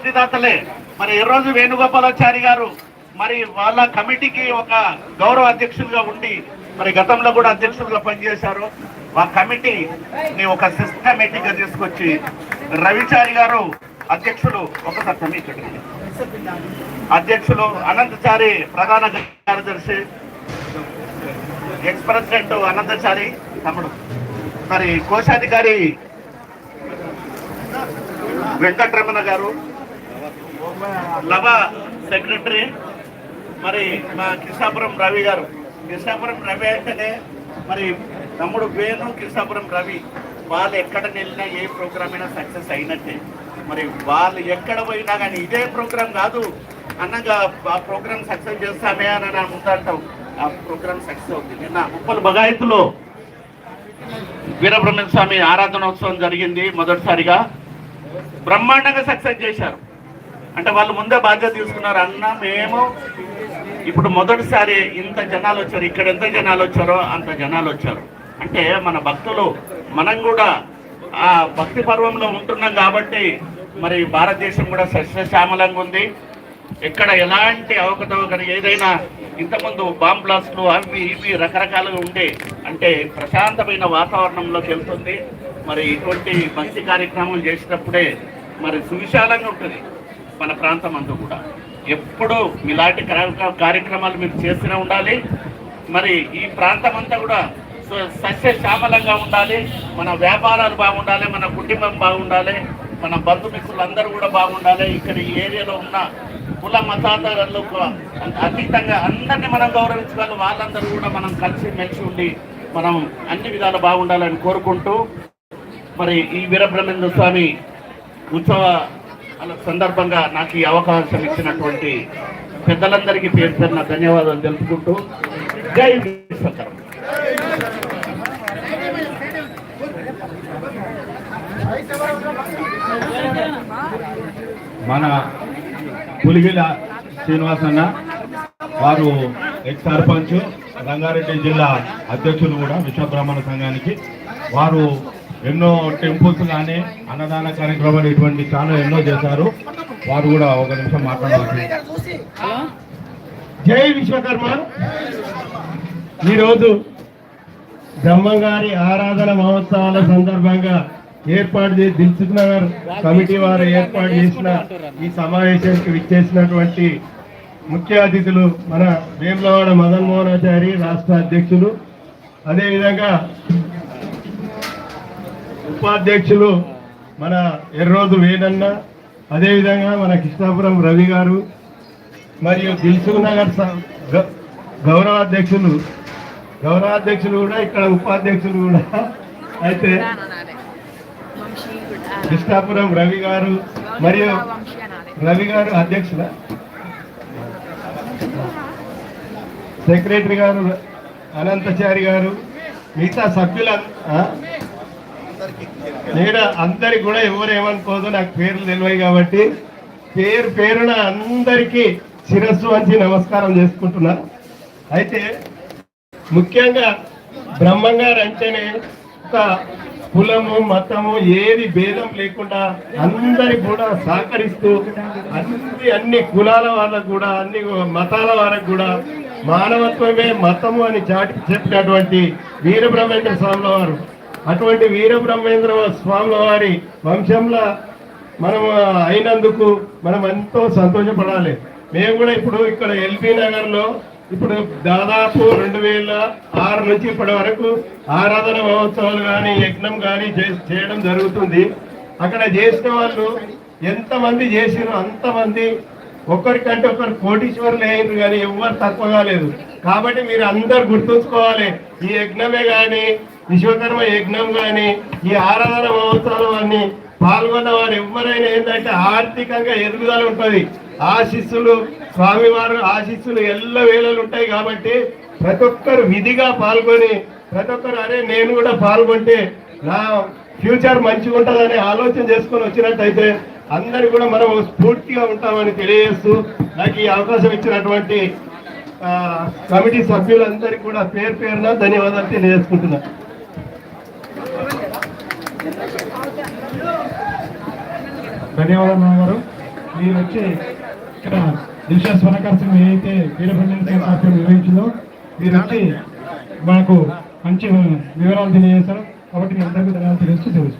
స్ఫూర్తిదాతలే మరి ఈ రోజు వేణుగోపాలాచారి గారు మరి వాళ్ళ కమిటీకి ఒక గౌరవ అధ్యక్షులుగా ఉండి మరి గతంలో కూడా అధ్యక్షులుగా పనిచేశారు. ఆ కమిటీని ఒక సిస్టమేటిక్గా తీసుకొచ్చి రవిచారి గారు అధ్యక్షులు ఒకసారి సమీక్షండి అధ్యక్షులు అనంతచారి ప్రధాన కార్యదర్శి ఎక్స్ ప్రెసిడెంట్ అనంతచారి తమ్ముడు. మరి కోశాధికారి వెంకటరమణ గారు లవ సెక్రటరీ మరి మా కృష్ణాపురం రవి గారు. కృష్ణాపురం రవి అంటేనే మరి తమ్ముడు వేణు కృష్ణాపురం రవి. వాళ్ళు ఎక్కడ వెళ్ళినా ఏ ప్రోగ్రామ్ అయినా సక్సెస్ అయినట్టే. మరి వాళ్ళు ఎక్కడ పోయినా కానీ ఇదే ప్రోగ్రామ్ కాదు. అన్నగా ఆ ప్రోగ్రామ్ సక్సెస్ చేస్తామే అని ఉంటాంటాం. ఆ ప్రోగ్రామ్ సక్సెస్ అవుతుంది నిన్న ముప్పలు బగాయితులో వీరబ్రహ్మ స్వామి ఆరాధనోత్సవం జరిగింది మొదటిసారిగా. బ్రహ్మాండంగా సక్సెస్ చేశారు. అంటే వాళ్ళు ముందే బాధ్యత తీసుకున్నారు అన్న మేము ఇప్పుడు మొదటిసారి ఇంత జనాలు వచ్చారు ఇక్కడ ఎంత జనాలు వచ్చారో అంత జనాలు వచ్చారు. అంటే మన భక్తులు మనం కూడా ఆ భక్తి పర్వంలో ఉంటున్నాం కాబట్టి మరి భారతదేశం కూడా సస్యశ్యామలంగా ఉంది. ఎక్కడ ఎలాంటి అవకతవకలు ఏదైనా ఇంతకుముందు బాంబ్ బ్లాస్ట్లు అవి ఇవి రకరకాలుగా ఉండే అంటే ప్రశాంతమైన వాతావరణంలోకి వెళ్తుంది. మరి ఇటువంటి భక్తి కార్యక్రమాలు చేసినప్పుడే మరి సువిశాలంగా ఉంటుంది. మన ప్రాంతం అంతా కూడా. ఎప్పుడూ ఇలాంటి కార్యక్రమాలు మీరు చేస్తూనే ఉండాలి. మరి ఈ ప్రాంతం అంతా కూడా స- సస్యశ్యామలంగా ఉండాలి. మన వ్యాపారాలు బాగుండాలి మన కుటుంబం బాగుండాలి మన బంధుమిత్రులు అందరూ కూడా బాగుండాలి. ఇక్కడ ఈ ఏరియాలో ఉన్న కుల మతాలకు అతీతంగా అందరినీ మనం గౌరవించగలం వాళ్ళందరూ కూడా మనం కలిసి మెలిసి ఉండి మనం అన్ని విధాలు బాగుండాలని కోరుకుంటూ మరి ఈ వీరబ్రహ్మేంద్ర స్వామి ఉత్సవ సందర్భంగా నాకు ఈ అవకాశం ఇచ్చినటువంటి పెద్దలందరికీ పేరు పేరున ధన్యవాదాలు తెలుపుకుంటూ జై విశ్వకర్మ మన పులిగిల శ్రీనివాస్ అన్న వారు ఎక్స్ సర్పంచ్ రంగారెడ్డి జిల్లా అధ్యక్షులు కూడా విశ్వబ్రాహ్మణ సంఘానికి. వారు ఎన్నో టెంపుల్స్ కానీ అన్నదాన కార్యక్రమాలు ఇటువంటి చాలా ఎన్నో చేశారు. వారు కూడా ఒక నిమిషం మాట్లాడవచ్చు జై విశ్వకర్మ. ఈరోజు బ్రహ్మంగారి ఆరాధన మహోత్సవాల సందర్భంగా ఏర్పాటు చేసి దిల్సుఖ్ నగర్ కమిటీ వారు ఏర్పాటు చేసిన ఈ సమావేశానికి విచ్చేసినటువంటి ముఖ్య అతిథులు మన వేములవాడ మదన్ మోహనాచారి రాష్ట్ర అధ్యక్షులు. అదేవిధంగా ఉపాధ్యక్షులు మన ఎర్రోజు వేదన్న అదేవిధంగా మన కృష్ణాపురం రవి గారు మరియు దిల్సుఖ్ నగర్ స- గౌరవాధ్యక్షులు గౌరవాధ్యక్షులు కూడా ఇక్కడ ఉపాధ్యక్షులు కూడా. అయితే కృష్ణాపురం రవి గారు మరియు రవి గారు అధ్యక్షుల సెక్రటరీ గారు అనంతచారి గారు మిగతా సభ్యుల నేను అందరికి కూడా ఎవరు ఏమనుకోదు నాకు పేర్లు తెలివాయి కాబట్టి. పేరు పేరున అందరికీ శిరస్సు వంచి నమస్కారం చేసుకుంటున్నా. అయితే ముఖ్యంగా బ్రహ్మంగారు అంటేనే ఒక కులము మతము ఏది భేదం లేకుండా అందరి కూడా సహకరిస్తూ అన్ని అన్ని కులాల వాళ్ళకు కూడా అన్ని మతాల వాళ్ళకు కూడా మానవత్వమే మతము అని చాటి చెప్పినటువంటి వీరబ్రహ్మేంద్ర స్వామి వారు. అటువంటి వీరబ్రహ్మేంద్ర స్వాముల వారి వంశంలో మనం అయినందుకు మనం ఎంతో సంతోషపడాలి. మేము కూడా ఇప్పుడు ఇక్కడ ఎల్బీ నగర్లో ఇప్పుడు దాదాపు రెండు వేల ఆరు నుంచి ఇప్పటి వరకు ఆరాధన మహోత్సవాలు కానీ యజ్ఞం కానీ చేయడం జరుగుతుంది. అక్కడ చేసిన వాళ్ళు ఎంతమంది చేసిరో అంతమంది ఒకరికంటే ఒకరు కోటీశ్వరులు అయ్యారు కానీ ఎవరు తక్కువ కాలేదు కాబట్టి మీరు అందరు గుర్తుంచుకోవాలి ఈ యజ్ఞమే కానీ విశ్వకర్మ యజ్ఞం కానీ ఈ ఆరాధన మహోత్సవాలు అన్ని పాల్గొన్న వారు ఎవరైనా ఏంటంటే ఆర్థికంగా ఎదుగుదల ఉంటుంది. ఆశీస్సులు స్వామివారు ఆశీస్సులు ఎల్ల వేళలు ఉంటాయి కాబట్టి ప్రతి ఒక్కరు విధిగా పాల్గొని ప్రతి ఒక్కరు అరే నేను కూడా పాల్గొంటే నా ఫ్యూచర్ మంచిగా ఉంటుందనే ఆలోచన చేసుకొని వచ్చినట్టయితే అందరు కూడా మనం స్ఫూర్తిగా ఉంటామని తెలియజేస్తూ నాకు ఈ అవకాశం ఇచ్చినటువంటి కమిటీ సభ్యులందరికీ కూడా పేరు పేరున ధన్యవాదాలు తెలియజేసుకుంటున్నాను ధన్యవాదాలు గారు మీరు వచ్చి ఇక్కడ దిశ సింగ్ ఏదైతే వీరభద్రేశ్వర కార్యక్రమం నిర్వహించిందో మీరు వచ్చి మనకు మంచి వివరాలు తెలియజేశారు కాబట్టి మీ అందరికీ ధన్యవాదాలు తెలియజేస్తూ తెలుసు